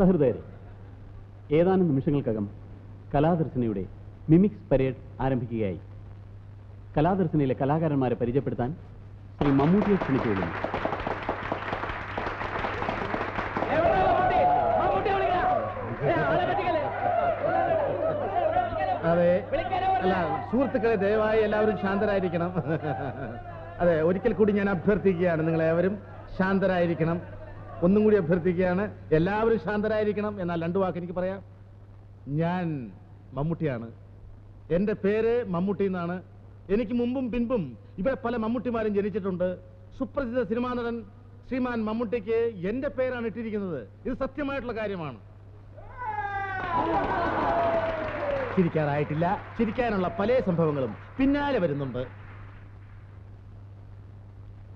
സഹൃദയരെ ഏതാനും നിമിഷങ്ങൾക്കകം കലാദർശനയുടെ mimics parade ആരംഭിക്കുകയായി. കലാദർശനയിലെ കലാകാരന്മാരെ പരിചയപ്പെടുത്താൻ ശ്രീ മമ്മൂട്ടിയെ ക്ഷണിച്ചുകൊള്ളുന്നു അതെ. അല്ല സുഹൃത്തുക്കളെ ദയവായി എല്ലാവരും ശാന്തരായിരിക്കണം. അതെ ഒരിക്കൽ കൂടി ഞാൻ അഭ്യർത്ഥിക്കുകയാണ്. നിങ്ങളെവരും ശാന്തരായിരിക്കണം. ഒന്നും കൂടി അഭ്യർത്ഥിക്കുകയാണ്. എല്ലാവരും ശാന്തരായിരിക്കണം. എന്നാൽ രണ്ടു വാക്ക് എനിക്ക് പറയാം. ഞാൻ മമ്മൂട്ടിയാണ്. എന്റെ പേര് മമ്മൂട്ടി എന്നാണ്. എനിക്ക് മുമ്പും പിൻപും ഇവിടെ പല മമ്മൂട്ടിമാരും ജനിച്ചിട്ടുണ്ട്. സുപ്രസിദ്ധ സിനിമാ നടൻ ശ്രീമാൻ മമ്മൂട്ടിക്ക് എന്റെ പേരാണ് ഇട്ടിരിക്കുന്നത്. ഇത് സത്യമായിട്ടുള്ള കാര്യമാണ്. ചിരിക്കാറായിട്ടില്ല. ചിരിക്കാനുള്ള പല സംഭവങ്ങളും പിന്നാലെ വരുന്നുണ്ട്.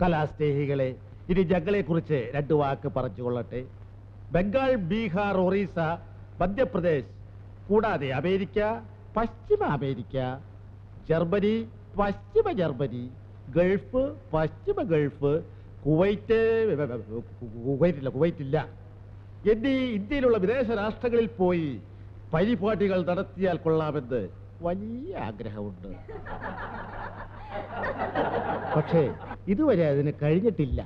കലാസ്നേഹികളെ ഇനി കുറിച്ച് രണ്ടു വാക്ക് പറഞ്ഞുകൊള്ളട്ടെ. ബംഗാൾ ബീഹാർ ഒറീസ മധ്യപ്രദേശ് കൂടാതെ അമേരിക്ക പശ്ചിമ അമേരിക്ക ജർമ്മനി പശ്ചിമ ജർമ്മനി ഗൾഫ് പശ്ചിമ ഗൾഫ് കുവൈറ്റ് കുവൈറ്റില്ല കുവൈറ്റില്ല. എന്നീ ഇന്ത്യയിലുള്ള വിദേശ രാഷ്ട്രങ്ങളിൽ പോയി പരിപാടികൾ നടത്തിയാൽ കൊള്ളാമെന്ന് വലിയ ആഗ്രഹമുണ്ട്. പക്ഷേ ഇതുവരെ അതിന് കഴിഞ്ഞിട്ടില്ല.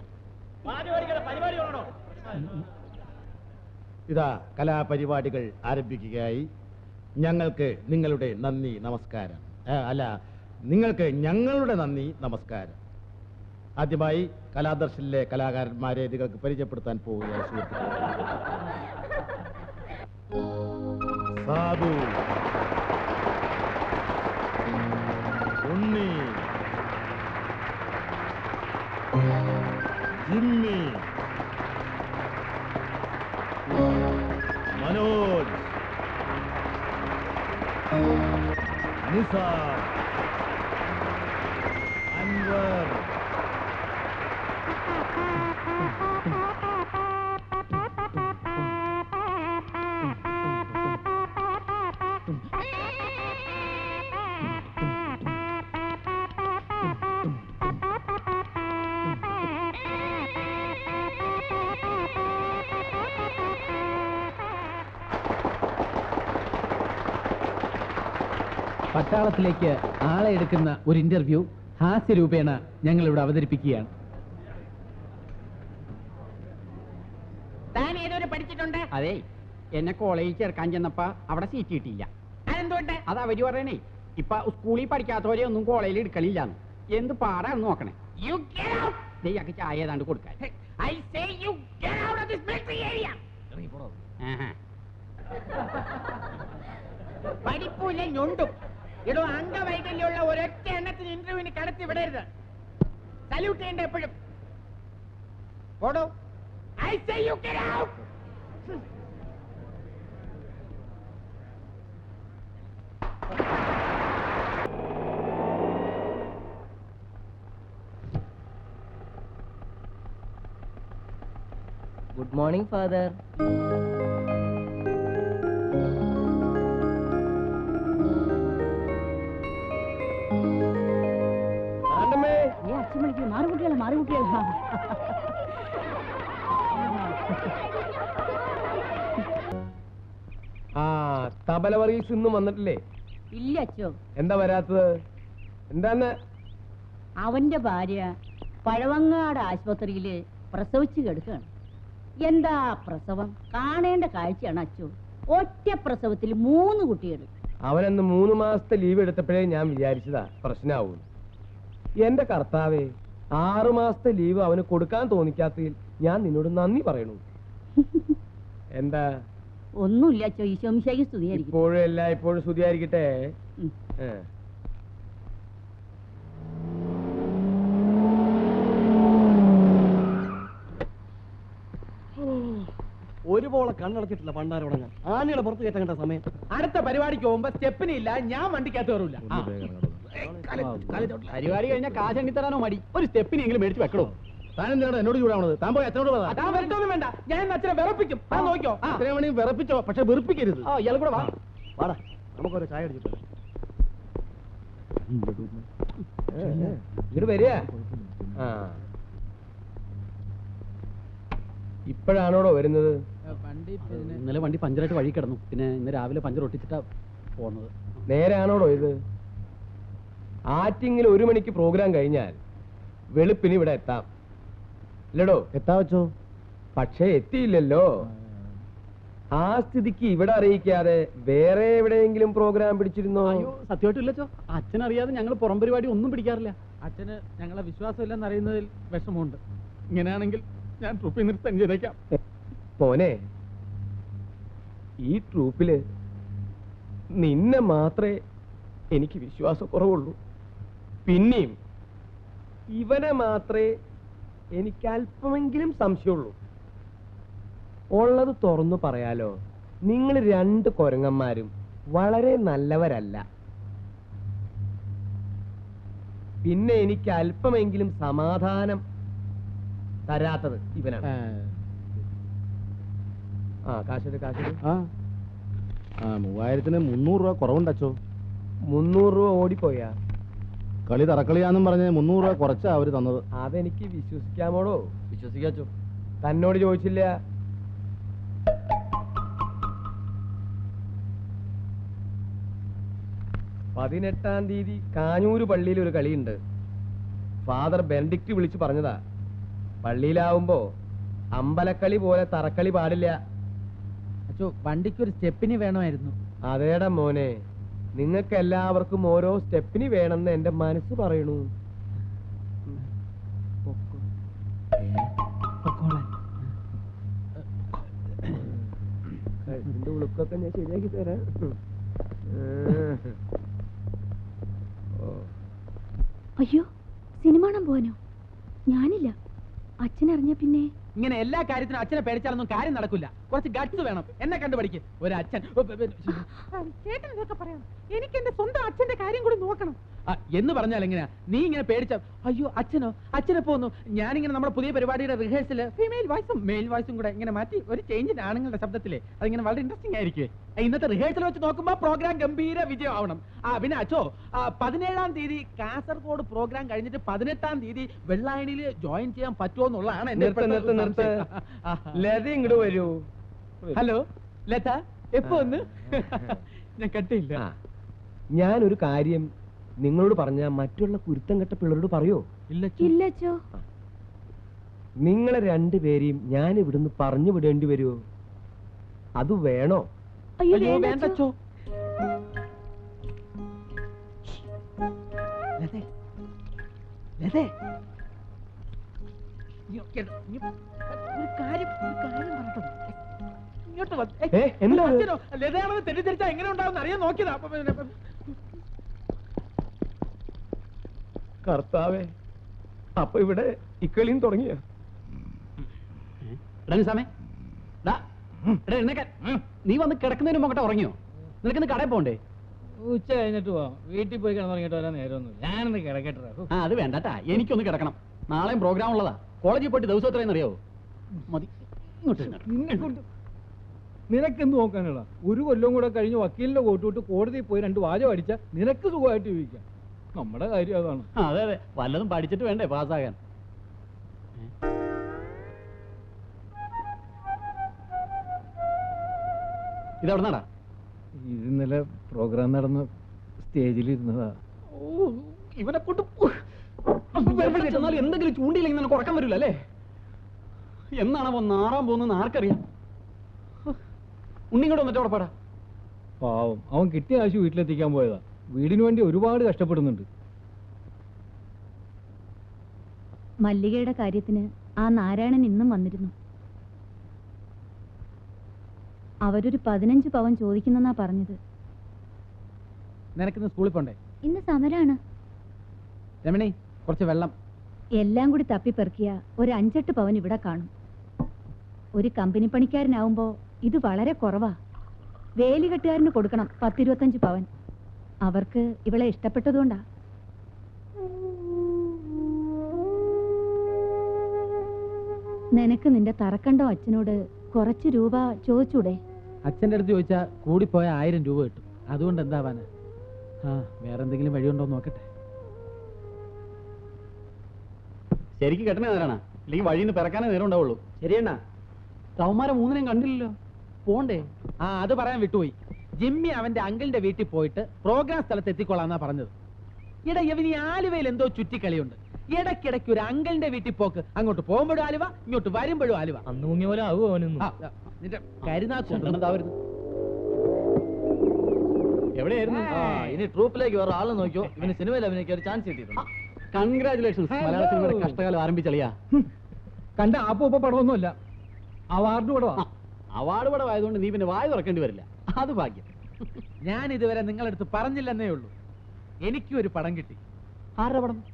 ഇതാ കലാപരിപാടികൾ ആരംഭിക്കുകയായി. ഞങ്ങൾക്ക് നിങ്ങളുടെ നന്ദി നമസ്കാരം. അല്ല നിങ്ങൾക്ക് ഞങ്ങളുടെ നന്ദി നമസ്കാരം. ആദ്യമായി കലാദർശനിലെ കലാകാരന്മാരെ നിങ്ങൾക്ക് പരിചയപ്പെടുത്താൻ പോവുകയാണ് സാധു. ഉണ്ണി. ജിമ്മി. हिसार പട്ടാളത്തിലേക്ക് ആളെ എടുക്കുന്ന ഒരു ഇന്റർവ്യൂ ഹാസ്യരൂപേണ ഞങ്ങൾ ഇവിടെ അവതരിപ്പിക്കുകയാണ്. താൻ ഏതൊരു പഠിച്ചിട്ടുണ്ട്? അതെ എന്നെ കോളേജിൽ ചേർക്കാൻ ചെന്നപ്പോ അവിടെ സീറ്റ് കിട്ടിയില്ല. അതെന്തുകൊണ്ട്? അത് അവർ പറയണേ ഇപ്പൊ സ്കൂളിൽ പഠിക്കാത്തവരെ ഒന്നും കോളേജിൽ എടുക്കലില്ല എന്ത് പാടാന്ന് നോക്കണേ. യു ചായ ഏതാണ്ട് കൊടുക്കാൻ. ഐ സേ യു ഏരിയ. പഠിപ്പൂല ഞൊണ്ടും. ഇടോ അംഗവൈകല്യമുള്ള ഒരൊറ്റ എണ്ണത്തിന് ഇന്റർവ്യൂവിന് കടത്തി വിടരുത്. സല്യൂട്ട് ചെയ്യണ്ട എപ്പോഴും. പോടോ. I say you get out good morning father tabla Varghese ഇന്നും വന്നിട്ടില്ലേ? ഇല്ല അച്ഛോ എന്താ വരാത്തത്? എന്താന്ന്? അവന്റെ ഭാര്യ പഴവങ്ങാട് ആശുപത്രിയിൽ പ്രസവിച്ചു കിടക്കുകയാണ്. എന്താ പ്രസവം? കാണേണ്ട കാഴ്ചയാണ് അച്ഛോ ഒറ്റ പ്രസവത്തിൽ മൂന്ന് കുട്ടികൾ അവനന്ന് മൂന്ന് മാസത്തെ ലീവ് എടുത്തപ്പോഴേ ഞാൻ വിചാരിച്ചതാ പ്രശ്നമാവും എന്റെ കർത്താവേ ആറു മാസത്തെ ലീവ് അവന് കൊടുക്കാൻ തോന്നിക്കാത്തതിൽ ഞാൻ നിന്നോട് നന്ദി പറയണു. എന്താ? ഒന്നുമില്ല അച്ഛോ സ്തുതിയായിരിക്കും. ഇപ്പോഴും എല്ലാ ഇപ്പോഴും സ്തുതിയായിരിക്കട്ടെ? ഒരു പോളെ ഒരുപോലെ കണ്ണടച്ചിട്ടില്ല പണ്ടാരോടങ്ങാൻ ആനയുടെ പുറത്ത് കയറ്റാൻ കണ്ട സമയം. അടുത്ത പരിപാടിക്ക് പോകുമ്പോ സ്റ്റെപ്പിന് ഇല്ല ഞാൻ വണ്ടിക്കകത്ത് കയറൂല. പരിപാടി കഴിഞ്ഞാൽ കാശ് എണ്ണിത്തരാനോ മടി. ഒരു സ്റ്റെപ്പിനെങ്കിലും മേടിച്ച് വെക്കണോ? താൻ എന്നോട് ചൂടാവണത്? താൻ പോയി അച്ഛനോട് പറ. അതാ വരട്ടൊന്നും വേണ്ട. ഞാൻ അച്ഛനെ വിറപ്പിക്കും. നോക്കിയോ? ആ. ഇത്രയും വേണമെങ്കിൽ വിറപ്പിച്ചോ പക്ഷെ വെറുപ്പിക്കരുത്. ആ ഇയാൾ കൂടെ വാ. വാടാ. നമുക്കൊരു ചായ അടിച്ചിട്ട് ഇങ്ങോട്ട് വരിക. ആ. ഇപ്പോഴാണോടോ വരുന്നത്? ഇന്നലെ വണ്ടി പഞ്ചറായിട്ട് വഴി കിടന്നു. പിന്നെ ഇന്ന് രാവിലെ പഞ്ചർ ഒട്ടിച്ചിട്ടാ പോന്നത്. നേരാണോടോ ഇത്? ആറ്റിങ്ങിൽ ഒരു മണിക്ക് പ്രോഗ്രാം കഴിഞ്ഞാൽ വെളുപ്പിന് ഇവിടെ എത്താം. ഇല്ലടോ. എത്താ വെച്ചോ പക്ഷേ എത്തിയില്ലല്ലോ. ആ. സ്ഥിതിക്ക് ഇവിടെ അറിയിക്കാതെ വേറെ എവിടെയെങ്കിലും പ്രോഗ്രാം പിടിച്ചിരുന്നോ? അയ്യോ സത്യമായിട്ടില്ലച്ചോ. അച്ഛൻ അറിയാതെ ഞങ്ങൾ പുറം പരിപാടി ഒന്നും പിടിക്കാറില്ല. അച്ഛന് ഞങ്ങളെ വിശ്വാസമില്ലെന്ന് അറിയുന്നതിൽ വിഷമമുണ്ട്. ഇങ്ങനെയാണെങ്കിൽ ഞാൻ ട്രൂപ്പിൽ നിർത്തം ചെയ്തേക്കാം. പോനെ ഈ ട്രൂപ്പിൽ നിന്നെ മാത്രമേ എനിക്ക് വിശ്വാസക്കുറവുള്ളൂ. പിന്നെയും ഇവനെ മാത്രമേ എനിക്ക് അല്പമെങ്കിലും സംശയമുള്ളൂ. ഉള്ളത് തുറന്നു പറയാലോ. നിങ്ങൾ രണ്ട് കൊരങ്ങന്മാരും വളരെ നല്ലവരല്ല. പിന്നെ എനിക്ക് അല്പമെങ്കിലും സമാധാനം തരാത്തത് ഇവനാണ്. ആ. കാശെടു. ആ. ആ മൂവായിരത്തിന് മുന്നൂറ് രൂപ കുറവുണ്ടച്ചോ? മുന്നൂറ് രൂപ ഓടിപ്പോയാ. കളി തറക്കളിയാന്നും പറഞ്ഞ് മുന്നൂറ് രൂപ കുറച്ചാ അവർ തന്നത്. അതെനിക്ക് വിശ്വസിക്കാമോടോ? വിശ്വസിക്കാച്ചോ തന്നോട് ചോദിച്ചില്ല. പതിനെട്ടാം തീയതി കാഞ്ഞൂര് പള്ളിയിൽ ഒരു കളിയുണ്ട്. ഫാദർ ബെനഡിക്റ്റ് വിളിച്ചു പറഞ്ഞതാ. പള്ളിയിലാവുമ്പോ അമ്പലക്കളി പോലെ തറക്കളി പാടില്ല. അച്ചോ വണ്ടിക്ക് ഒരു സ്റ്റെപ്പിന് വേണമായിരുന്നു. അതേടാ മോനെ. നിങ്ങൾക്ക് എല്ലാവർക്കും ഓരോ സ്റ്റെപ്പിന് വേണമെന്ന് എന്റെ മനസ്സ് പറയണു. ഇതിന്റെ ഉളുക്കൊക്കെ ഞാൻ ശരിയാക്കി തരാം. അയ്യോ സിനിമ കാണാൻ പോവാനോ? ഞാനില്ല. അച്ഛൻ അറിഞ്ഞ പിന്നെ. ഇങ്ങനെ എല്ലാ കാര്യത്തിനും അച്ഛനെ പേടിച്ചാലൊന്നും കാര്യം നടക്കില്ല. കുറച്ച് ഗട്സ് വേണം. എന്നെ കണ്ടു പഠിക്ക് ഒരു അച്ഛൻ. ചേട്ടൻ ഇതൊക്കെ പറയാം എനിക്ക് എന്റെ സ്വന്തം അച്ഛന്റെ കാര്യം കൂടി നോക്കണം. എന്ന് പറഞ്ഞാൽ എങ്ങനെയാ? നീ ഇങ്ങനെ പേടിച്ച അയ്യോ അച്ഛനോ? അച്ഛനെ പോന്നു. ഞാനിങ്ങനെ നമ്മുടെ പുതിയ പരിപാടിയുടെ റിഹേഴ്സൽ ഫീമെയിൽ വോയിസും മെയിൽ വോയിസും കൂടെ ഇങ്ങനെ മാറ്റി ഒരു ചേഞ്ച് ആണുങ്ങളുടെ ശബ്ദത്തിലെ. അതിങ്ങനെ വളരെ ഇൻട്രസ്റ്റിംഗ് ആയിരിക്കും ഇന്നത്തെ റിഹേഴ്സൽ വെച്ച് നോക്കുമ്പോൾ പ്രോഗ്രാം ഗംഭീര വിജയമാവണം. ആവണം ആ പിന്നെ അച്ഛോ പതിനേഴാം തീയതി കാസർഗോഡ് പ്രോഗ്രാം കഴിഞ്ഞിട്ട് പതിനെട്ടാം തീയതി വെള്ളായണിയിൽ ജോയിൻ ചെയ്യാൻ പറ്റുമോ എന്നുള്ളതാണ് എന്റെ നിർത്ത് നിർത്ത് നിർത്ത്. ലത ഇങ്ങോട്ട് വരൂ. ഹലോ ലത എപ്പോ ഒന്ന് ഞാൻ കട്ടിയില്ല. ഞാൻ ഞാനൊരു കാര്യം നിങ്ങളോട് പറഞ്ഞ മറ്റുള്ള കുരുത്തം കെട്ട പിള്ളേരോട് പറയോ? ഇല്ല ഇല്ല അച്ഛോ നിങ്ങളെ രണ്ടുപേരെയും ഞാൻ ഇവിടുന്ന് പറഞ്ഞു വിടേണ്ടി വരുമോ അത് വേണോ? അയ്യോ അയ്യോ വേണ്ട വേണ്ട അച്ഛോ. അച്ഛോ ലതേ ലതേ ഇയ്യോ, ഒരു കാര്യം ഒരു കാര്യം ഇങ്ങോട്ട് ലതയാണെന്ന് തെറ്റിദ്ധരിച്ചാ എങ്ങനെ ഉണ്ടാവും അറിയാൻ നോക്കിയതാ. അപ്പൊ കർത്താവേ അപ്പൊ ഇവിടെ ഇക്കളിയും തുടങ്ങിയ? നീ വന്ന് കിടക്കുന്നതിന് മുമ്പ് ഉറങ്ങിയോ? നിനക്കിന്ന് കടയിൽ പോണ്ടേ? ഉച്ച കഴിഞ്ഞിട്ട് പോവാം. വീട്ടിൽ പോയി കിടന്നുറങ്ങിയിട്ട് വരാൻ നേരമൊന്നും ഞാനൊന്ന് കിടക്കട്ടെ ആ അത് വേണ്ടട്ടാ. എനിക്കൊന്ന് കിടക്കണം. നാളെയും പ്രോഗ്രാം ഉള്ളതാ. കോളേജിൽ പോയിട്ട് ദിവസം എത്രയെന്നറിയാവോ മതി. ഇങ്ങോട്ട് ഇരുന്നോ. നിന്നെ കൊണ്ട് നിനക്കെന്ത് നോക്കാനുള്ള? ഒരു കൊല്ലം കൂടെ കഴിഞ്ഞ് വക്കീലിന്റെ കോട്ടുവിട്ട് കോടതിയിൽ പോയി രണ്ട് വാചം അടിച്ച നിനക്ക് സുഖമായിട്ട് ജീവിക്കാം. നമ്മുടെ കാര്യം അതാണ്. അതെ അതെ. വല്ലതും പഠിച്ചിട്ട് വേണ്ടേ പാസ്സാകാൻ? ഇതവിടെ നടാ ഇത് ഇന്നലെ പ്രോഗ്രാം നടന്ന സ്റ്റേജിൽ ഇരുന്നതാ. ഓ ഇവനെ കൊണ്ട് എന്തെങ്കിലും ചൂണ്ടിയില്ലെങ്കിൽ നിനക്ക് ഉറക്കം വരില്ല അല്ലേ? എന്നാണ് അവൻ നാറാൻ പോകുന്നത് ആർക്കറിയാം? ഉണ്ണിങ്ങോട്ട് വന്നിട്ട് അവിടെ പാടാ. പാവം. അവൻ കിട്ടിയ ആശു വീട്ടിലെത്തിക്കാൻ പോയതാ. വീടിന് വേണ്ടി ഒരുപാട് കഷ്ടപ്പെടുന്നുണ്ട്. മല്ലികയുടെ കാര്യത്തിന് ആ നാരായണൻ ഇന്നും വന്നിരുന്നു. അവരൊരു പതിനഞ്ച് പവൻ ചോദിക്കുന്നെന്നാ പറഞ്ഞത്. നിനക്കിന്ന് സ്കൂളിൽ പോണ്ടേ? ഇന്ന് സമരാണ്. രമണി കുറച്ച് വെള്ളം. എല്ലാം കൂടി തപ്പിപ്പെറുക്കിയ ഒരു അഞ്ചെട്ട് പവൻ ഇവിടെ കാണും. ഒരു കമ്പനി പണിക്കാരനാവുമ്പോ ഇത് വളരെ കുറവാ. വേലികെട്ടുകാരന് കൊടുക്കണം പത്തിരുപത്തഞ്ച് പവൻ. അവർക്ക് ഇവളെ ഇഷ്ടപ്പെട്ടതുകൊണ്ടാ. നിനക്ക് നിന്റെ തറക്കണ്ടോ അച്ഛനോട്? കുറച്ച് രൂപ ചോദിച്ചൂടെ? അച്ഛന്റെ അടുത്ത് ചോദിച്ചാൽ കൂടിപ്പോയ ആയിരം രൂപ കിട്ടും. അതുകൊണ്ട് എന്താവാന് ആ വേറെ എന്തെങ്കിലും വഴിയുണ്ടോ എന്ന് നോക്കട്ടെ. ശരിക്കും കെട്ടണേ നേരാണ് അല്ലെങ്കിൽ വഴിന്ന് നിന്ന് പിറക്കാനേ നേരം ഉണ്ടാവുള്ളൂ ശരിയണ്ണ. അവന്മാരെ മൂന്നിനെയും കണ്ടില്ലല്ലോ. പോണ്ടേ? ആ അത് പറയാൻ വിട്ടുപോയി. ജിമ്മി അവന്റെ അങ്കിളിന്റെ വീട്ടിൽ പോയിട്ട് പ്രോഗ്രാം സ്ഥലത്ത് എത്തിക്കൊള്ളാന്നാ പറഞ്ഞത്. ഇട ഇവന് ഈ ആലുവയിൽ എന്തോ ചുറ്റിക്കളിയുണ്ട്. ഇടയ്ക്കിടയ്ക്ക് ഒരു അങ്കിളിന്റെ വീട്ടിൽ പോക്ക്. അങ്ങോട്ട് പോകുമ്പോഴും ആലുവ ഇങ്ങോട്ട് വരുമ്പോഴും ആലുവ. അന്ന് മുങ്ങിയ പോലെ ആവുമോ അവനൊന്നും? ആ, ആ, നിന്റെ കരുനാക്കുണ്ട് എവിടെയായിരുന്നു? ഇനി ട്രൂപ്പിലേക്ക് വേറെ ആളെ നോക്കിയോ? ഇവന് സിനിമയിൽ അഭിനയിക്കാൻ ഒരു ചാൻസ് കിട്ടിയിട്ടുണ്ട്. കൺഗ്രാചുലേഷൻസ് മലയാള സിനിമയുടെ കഷ്ടകാലം ആരംഭിച്ചളിയാ. കണ്ട ആപ്പ ഉപ്പ പടമൊന്നുമല്ല. അവാർഡ് പടവാ. അവാർഡ് പടം ആയതുകൊണ്ട് നീ പിന്നെ വായ തുറക്കേണ്ടി വരില്ല. അത് ഭാഗ്യം. ഞാൻ ഇതുവരെ നിങ്ങളടുത്ത് പറഞ്ഞില്ലെന്നേ ഉള്ളൂ. എനിക്കും ഒരു പടം കിട്ടി. ആരുടെ പടം?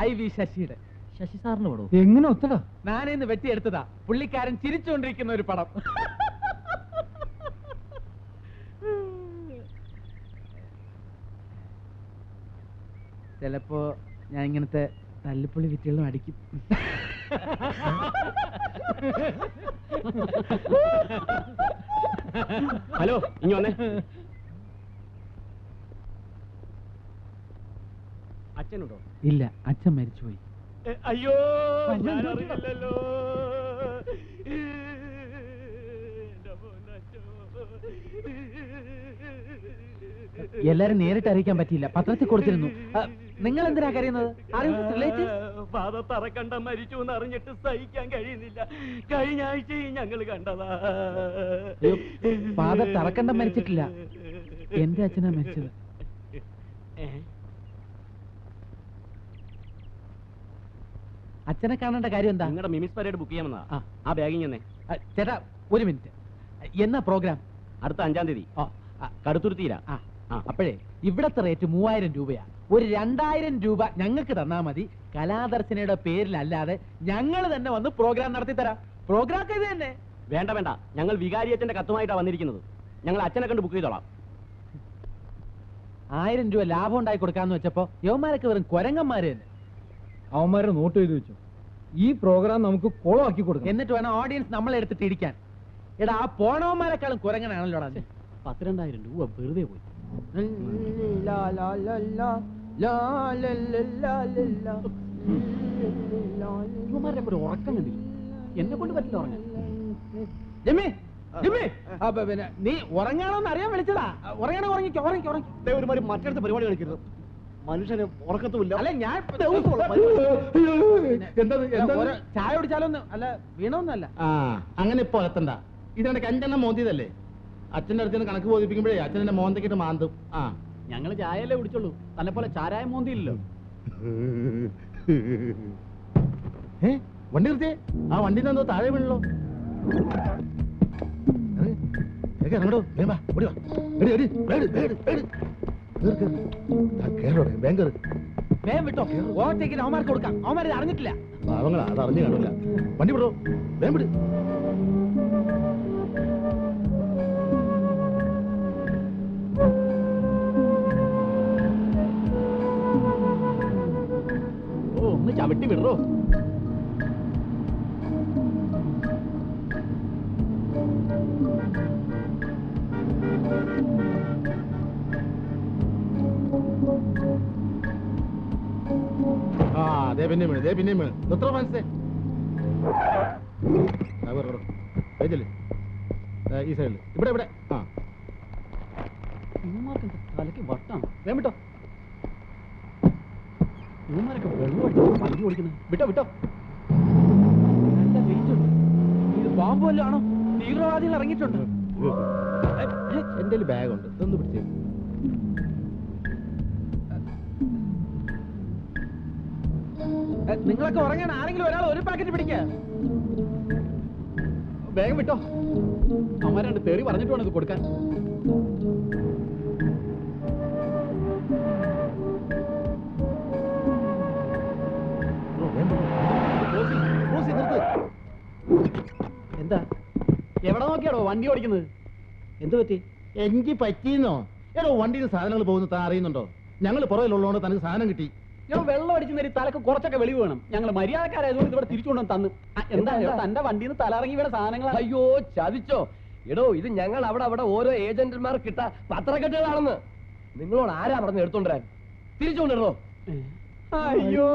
ഐ വി ശശിയുടെ. ശശി സാറിന് പടം എങ്ങനെ ഒത്തടാ? ഞാനിന്ന് വെട്ടിയെടുത്തതാ. പുള്ളിക്കാരൻ ചിരിച്ചുകൊണ്ടിരിക്കുന്ന ഒരു പടം. ചിലപ്പോ ഞാൻ ഇങ്ങനത്തെ തല്ലിപ്പുള്ളി വിറ്റുകളും അടിക്കും. ഹലോ ഇനി വന്നേ. അച്ഛനുണ്ടോ? ഇല്ല അച്ഛൻ മരിച്ചുപോയി. അയ്യോ ഞാൻ അറിയില്ലല്ലോ എല്ലാരും നേരിട്ട് അറിയിക്കാൻ പറ്റിയില്ല. പത്രത്തിൽ കൊടുത്തിരുന്നു. നിങ്ങൾ എന്തിനാ കരയുന്നത്? പാദത്തറക്കണ്ട മരിച്ചു എന്ന് അറിഞ്ഞിട്ട് സഹിക്കാൻ കഴിയുന്നില്ല. കഴിഞ്ഞ ആഴ്ചയും ഞങ്ങൾ കണ്ടതാ. ഫാദർ തറക്കണ്ടം മരിച്ചിട്ടില്ല. എന്റെ അച്ഛനാ മരിച്ചത്. അച്ഛനെ കാണേണ്ട കാര്യം എന്താ? നിങ്ങളുടെ മിമിസ് പരേഡ് ബുക്ക് ചെയ്യാമെന്നാ. ആ. ബാഗിങ് തന്നെ. ചേട്ടാ ഒരു മിനിറ്റ്. എന്നാ പ്രോഗ്രാം അടുത്ത അഞ്ചാം തീയതി. കടുത്തുരുത്തിയില്ല അപ്പോഴേ ഇവിടത്തെ റേറ്റ് മൂവായിരം രൂപയാ. ഒരു രണ്ടായിരം രൂപ ഞങ്ങൾക്ക് തന്നാ മതി. കലാദർശനയുടെ പേരിലല്ലാതെ ഞങ്ങൾ തന്നെ വന്ന് പ്രോഗ്രാം നടത്തി തരാം. പ്രോഗ്രാം ഇത് തന്നെ. വേണ്ട വേണ്ട. ഞങ്ങൾ വികാരിയച്ചന്റെ കത്തുമായിട്ടാണ് വന്നിരിക്കുന്നത്. ഞങ്ങൾ അച്ഛനെ കണ്ട് ബുക്ക് ചെയ്തോളാം. ആയിരം രൂപ ലാഭം ഉണ്ടായി കൊടുക്കാന്ന് വെച്ചപ്പോ യവന്മാരൊക്കെ വെറും കൊരങ്ങന്മാര് തന്നെ. അവന്മാരെ നോട്ട് ചെയ്തു വെച്ചു. ഈ പ്രോഗ്രാം നമുക്ക് കുളമാക്കി കൊടുക്കും എന്നിട്ട് വേണം ഓഡിയൻസ് നമ്മളെ എടുത്തിട്ട് ഇരിക്കാൻ എടാ ആ പോണവന്മാരെക്കാളും കുരങ്ങനാണല്ലോ നീ. പത്തിരണ്ടായിരം രൂപ വെറുതെ പോയി. ഇവന്മാരുടെ ഒരു ഉറക്കം കണ്ടില്ല? എന്നെ കൊണ്ട് പറ്റില്ല ഉറങ്ങാൻ. Jimmy Jimmy. ആ, ബ- പിന്നെ നീ ഉറങ്ങാണോന്ന് അറിയാൻ വിളിച്ചതാ. ഉറങ്ങണോ ഉറങ്ങിക്കോ ഉറങ്ങിക്കോ ഉറങ്ങി ഒരുമാതിരി മറ്റടുത്ത പരിപാടി കളിക്കരുത്. മനുഷ്യന് ഉറക്കത്തുമില്ല അല്ല ഞാൻ ചായ കുടിച്ചാലൊന്നും അല്ല വീണൊന്നല്ല. ആ അങ്ങനെ ഇപ്പൊ എത്തണ്ട. ഇതെന്റെ കഞ്ചെണ്ണം മോന്തിയതല്ലേ? അച്ഛന്റെ അടുത്ത് കണക്ക് ബോധിപ്പിക്കുമ്പോഴേ അച്ഛൻ എന്റെ മോന്തക്കിട്ട് മാന്തും. ആ. ഞങ്ങൾ ചായയല്ലേ കുടിച്ചുള്ളൂ. തന്നെ പോലെ ചാരായ മോന്തിയില്ലല്ലോ ഏ? വണ്ടി നിർത്തിയേ? ആ വണ്ടി എന്തോ താഴെ വീണല്ലോ. ഇറങ്ങടോ ഓടി വാ. എടി, എടി, കേറോടെ. വേഗം വിട്ടോ. ഓവർടേക്കിന് അവന്മാർക്ക് കൊടുക്കാം. അവന്മാർ അറിഞ്ഞിട്ടില്ല. പാവങ്ങളാ അത് അറിഞ്ഞു കാണില്ല വണ്ടി വിടോ വേം വിട്. ചവിട്ടി വിടറോ? ആ ദേ പിന്നെ വീണ് ദേ പിന്നെ വീണ്. എത്ര മനസ്സേ ചെല്ല്. ഈ സൈഡിൽ ഇവിടെ ഇവിടെ. ആ. തലയ്ക്ക് വട്ടാണ്. വേം വിട്ടോ. ഇവന്മാരൊക്കെ വെള്ളം അടിച്ച് വണ്ടി ഓടിക്കുന്നത് വിട്ടോ വിട്ടോ. നല്ല വെയിറ്റ് ഉണ്ട്. ഇത് ബോംബ് വല്ലതും ആണോ? തീവ്രവാദികൾ ഇറങ്ങിയിട്ടുണ്ട്. എന്റെ ബാഗുണ്ട്. ഇതൊന്ന് പിടിച്ചേ നിങ്ങളൊക്കെ ഉറങ്ങാൻ ആരെങ്കിലും ഒരാൾ ഒരു പാക്കറ്റ് പിടിക്ക. വേഗം വിട്ടോ. അവന്മാരുണ്ട് തെറി പറഞ്ഞിട്ട് വേണം ഇത് കൊടുക്കാൻ. എന്താ? എവിടെ നോക്കിയാടോ വണ്ടി ഓടിക്കുന്നത്? എന്ത് പറ്റി? എനിക്ക് പറ്റിയെന്നോ? ഏടോ വണ്ടിയിൽ സാധനങ്ങൾ പോകുന്ന താൻ അറിയുന്നുണ്ടോ? ഞങ്ങൾ പുറകിലുള്ളതുകൊണ്ട് തനിക്ക് സാധനം കിട്ടി. ഞാൻ വെള്ളം അടിക്കുന്നതിന് തലക്ക് കുറച്ചൊക്കെ വെളിവ് വേണം. ഞങ്ങൾ മര്യാദക്കാരായതുകൊണ്ട് ഇവിടെ തിരിച്ചുകൊണ്ടു തന്നു. എന്താ? തന്റെ വണ്ടിയിൽ നിന്ന് തലറങ്ങി വീണ സാധനങ്ങൾ അയ്യോ ചതിച്ചോ. എടോ ഇത് ഞങ്ങൾ അവിടെ അവിടെ ഓരോ ഏജന്റുമാർ കിട്ട പത്രക്കെട്ടുകളാണെന്ന്. നിങ്ങളോട് ആരാ പറഞ്ഞു എടുത്തോണ്ടിരാൻ? തിരിച്ചുകൊണ്ടിരുന്നോ? അയ്യോ.